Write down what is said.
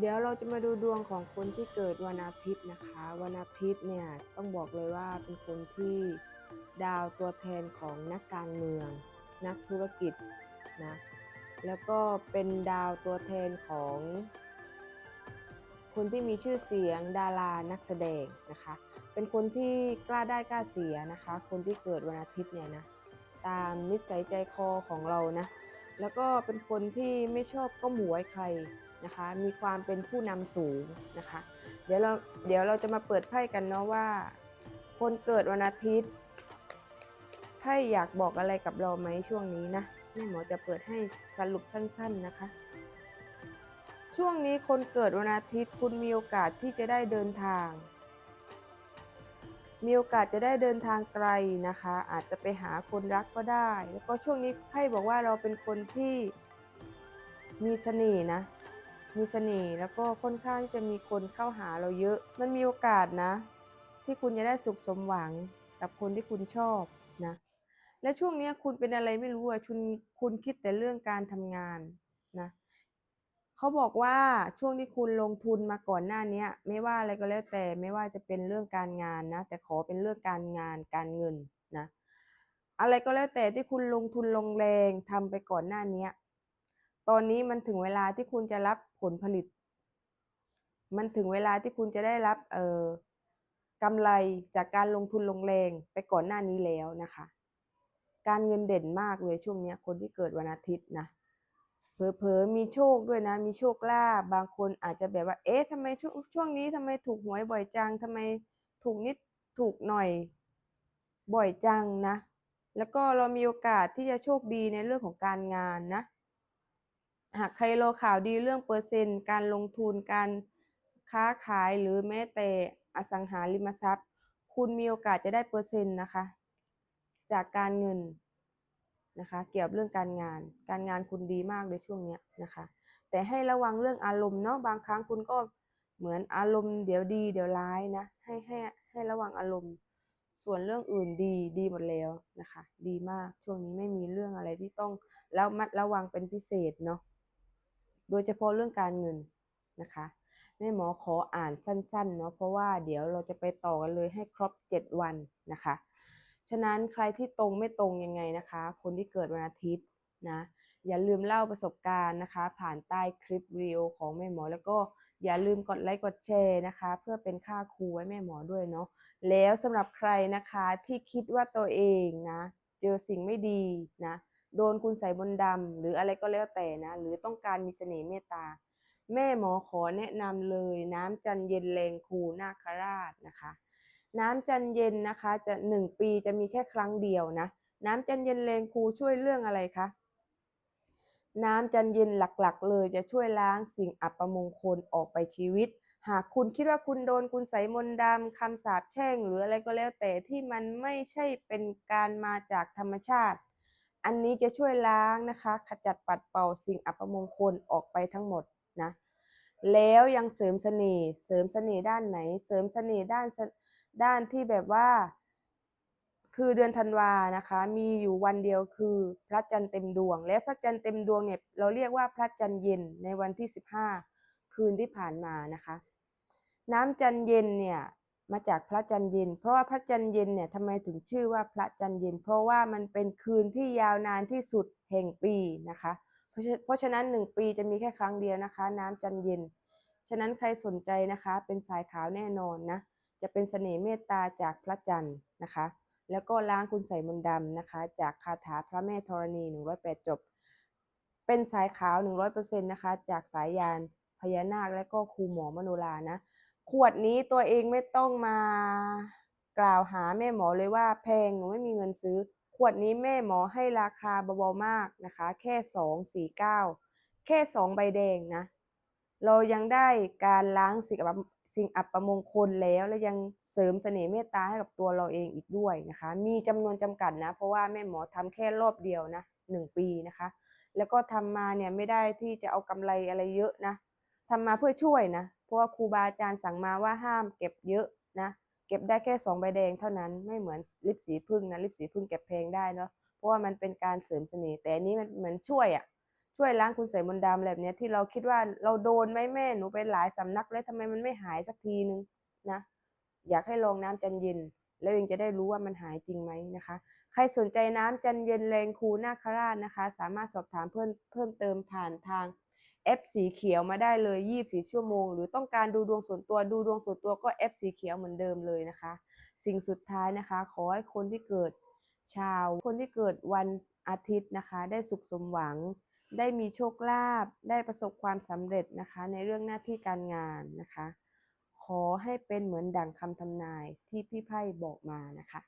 เดี๋ยวเราจะมาดูดวงของคนที่เกิดวันอาทิตย์นะคะ วันอาทิตย์เนี่ยต้องบอกเลยว่าเป็นคนที่ดาวตัวแทนของนักการเมือง นักธุรกิจนะแล้วก็เป็นดาวตัวแทนของคนที่มีชื่อเสียงดารานักแสดงนะคะ เป็นคนที่กล้าได้กล้าเสียนะคะ คนที่เกิดวันอาทิตย์เนี่ยนะตามนิสัยใจคอของเรานะแล้วก็เป็นคนที่ไม่ชอบก็หมวยใคร นะคะ มีความเป็นผู้นำสูงนะคะ เดี๋ยวเราเดี๋ยวเราจะมาเปิดไพ่กันเนาะว่า คนเกิดวันอาทิตย์ไพ่อยากบอกอะไรกับเราไหมช่วงนี้นะแม่หมอจะเปิดให้สรุปสั้น ๆนะคะ ช่วงนี้คนเกิดวันอาทิตย์คุณมีโอกาสที่จะได้เดินทาง มีโอกาสจะได้เดินทางไกลนะคะ อาจจะไปหาคนรักก็ได้ แล้วก็ช่วงนี้ไพ่บอกว่าเราเป็นคนที่มีเสน่ห์นะ มีเสน่ห์แล้วก็ค่อนข้างที่จะมีคนเข้าหาเราเยอะ มันมีโอกาสนะ ที่คุณจะได้สุขสมหวังกับคนที่คุณชอบนะ และช่วงนี้คุณเป็นอะไรไม่รู้อะคุณคุณคิดแต่เรื่องการทำงานนะเขาบอกว่าช่วงที่คุณลงทุนมาก่อนหน้านี้ไม่ว่าอะไรก็แล้วแต่ไม่ว่าจะเป็นเรื่องการงานนะ แต่ขอเป็นเรื่องการงานการเงินนะ อะไรก็แล้วแต่ที่คุณลงทุนลงแรงทำไปก่อนหน้านี้ตอนนี้มันถึงเวลาที่คุณจะรับ ผลผลิต มันถึงเวลาที่คุณจะได้รับเอ่อกำไรจากการลงทุนลงแรงไปก่อนหน้านี้แล้วนะคะ การเงินเด่นมากเลยช่วงนี้คนที่เกิดวันอาทิตย์นะเผลอๆมีโชคด้วยนะ มีโชคลาภบางคนอาจจะแบบว่า เอ๊ะทำไมช่วงช่วงนี้ทำไมถูกหวยบ่อยจังทำไมถูกนิดถูกหน่อย บ่อยจังนะ แล้วก็เรามีโอกาสที่จะโชคดีในเรื่องของการงานนะ หากใครรอข่าวดีเรื่องเปอร์เซ็นต์ การลงทุนการค้าขายหรือแม้แต่อสังหาริมทรัพย์ คุณมีโอกาสจะได้เปอร์เซ็นต์นะคะ จากการเงินนะคะ เกี่ยวกับเรื่องการงาน การงานคุณดีมากในช่วงนี้นะคะ แต่ให้ระวังเรื่องอารมณ์เนาะบางครั้งคุณก็เหมือนอารมณ์เดี๋ยวดี เดี๋ยวร้ายนะ ให้ให้ให้ระวังอารมณ์ ส่วนเรื่องอื่นดีดีหมดแล้วนะคะ ดีมากช่วงนี้ไม่มีเรื่องอะไรที่ต้องระมัดระวังเป็นพิเศษเนาะ โดยเฉพาะเรื่องการเงินนะคะแม่หมอขออ่านสั้นๆเนาะเพราะว่าเดี๋ยวเราจะไปต่อกันเลยให้ครบ 7 วันนะคะ ฉะนั้นใครที่ตรงไม่ตรงยังไงนะคะ คนที่เกิดวันอาทิตย์นะอย่าลืมเล่าประสบการณ์นะคะ ผ่านใต้คลิปวิดีโอของแม่หมอ แล้วก็อย่าลืมกดไลค์กดแชร์นะคะ เพื่อเป็นค่าครูไว้แม่หมอด้วยเนาะแล้วสำหรับใครนะคะที่คิดว่าตัวเองนะ เจอสิ่งไม่ดีนะ โดนคุณใส่บนดำหรืออะไรก็แล้วแต่นะ หรือต้องการมีเสน่ห์เมตตา แม่หมอขอแนะนำเลยน้ำจันเย็นแรงคูนาคราชนะคะ น้ำจันเย็นนะคะจะหนึ่งปีจะมีแค่ครั้งเดียวนะ น้ำจันเย็นแรงคูช่วยเรื่องอะไรคะน้ำจันเย็นหลักๆ เลยจะช่วยล้างสิ่งอัปมงคลออกไปชีวิต หากคุณคิดว่าคุณโดนคุณใส่มนดำคำสาปแช่ง หรืออะไรก็แล้วแต่ที่มันไม่ใช่เป็นการมาจากธรรมชาติ อันนี้จะช่วยล้างนะคะ ขจัดปัดเป่าสิ่งอัปมงคลออกไปทั้งหมดนะ แล้วยังเสริมเสน่ห์ เสริมเสน่ห์ด้านไหน เสริมเสน่ห์ด้านด้านที่แบบว่า คือเดือนธันวานะคะ มีอยู่วันเดียวคือพระจันทร์เต็มดวง และพระจันทร์เต็มดวงเนี่ยเราเรียกว่าพระจันทร์เย็นในวันที่ 15 คืนที่ผ่านมานะคะ น้ำจันทร์เย็นเนี่ย มาจากพระจันทร์เย็น เพราะว่าพระจันทร์เย็นเนี่ยทำไมถึงชื่อว่าพระจันทร์เย็น เพราะว่ามันเป็นคืนที่ยาวนานที่สุดแห่งปีนะคะ เพราะฉะนั้นหนึ่งปีจะมีแค่ครั้งเดียวนะคะ น้ำจันทร์เย็น ฉะนั้นใครสนใจนะคะ เป็นสายขาวแน่นอนนะ จะเป็นเสน่ห์เมตตาจากพระจันทร์นะคะ แล้วก็ล้างคุณใส่มนต์ดำนะคะ จากคาถาพระแม่ธรณี 108 จบ เป็นสายขาว 100%นะคะ จากสายยานพญานาคและก็ครูหมอมโนรานะ ขวดนี้ตัวเองไม่ต้องมากล่าวหาแม่หมอเลยว่าแพงหนูไม่มีเงินซื้อ ขวดนี้แม่หมอให้ราคาเบาๆมากนะคะ แค่สองสี่เก้าแค่สองใบแดงนะ เรายังได้การล้างสิ่งอัปสิ่งอัปมงคลแล้ว และยังเสริมเสน่ห์เมตตาให้กับตัวเราเองอีกด้วยนะคะ มีจำนวนจำกัดนะ เพราะว่าแม่หมอทำแค่รอบเดียวนะหนึ่งปีนะคะ แล้วก็ทำมาเนี่ยไม่ได้ที่จะเอากำไรอะไรเยอะนะทำมาเพื่อช่วยนะ เพราะว่าครูบาอาจารย์สั่งมาว่าห้ามเก็บเยอะนะ เก็บได้แค่สองใบแดงเท่านั้นไม่เหมือนลิปสีพึ่งนะลิปสีพึ่งเก็บแพงได้เนาะเพราะว่ามันเป็นการเสริมเสน่ห์แต่อันนี้มันเหมือนช่วยอะช่วยล้างคุณใส่มนต์ดำแบบเนี้ยที่เราคิดว่าเราโดนไหมแม่หนูไปหลายสำนักแล้วทำไมมันไม่หายสักทีนึงนะ อยากให้ลองน้ำจันเย็น แล้วเองจะได้รู้ว่ามันหายจริงไหมนะคะ ใครสนใจน้ำจันเย็นแรงคูนาคราชนะคะ สามารถสอบถามเพิ่มเพิ่มเติมผ่านทาง แอปสีเขียวมาได้เลย 24 ชั่วโมง หรือต้องการดูดวงส่วนตัวดูดวงส่วนตัวก็แอปสีเขียวเหมือนเดิมเลยนะคะ สิ่งสุดท้ายนะคะ ขอให้คนที่เกิดชาวคนที่เกิดวันอาทิตย์นะคะ ได้สุขสมหวัง ได้มีโชคลาภได้ประสบความสำเร็จนะคะ ในเรื่องหน้าที่การงานนะคะ ขอให้เป็นเหมือนดังคำทำนายที่พี่ไพ่บอกมานะคะ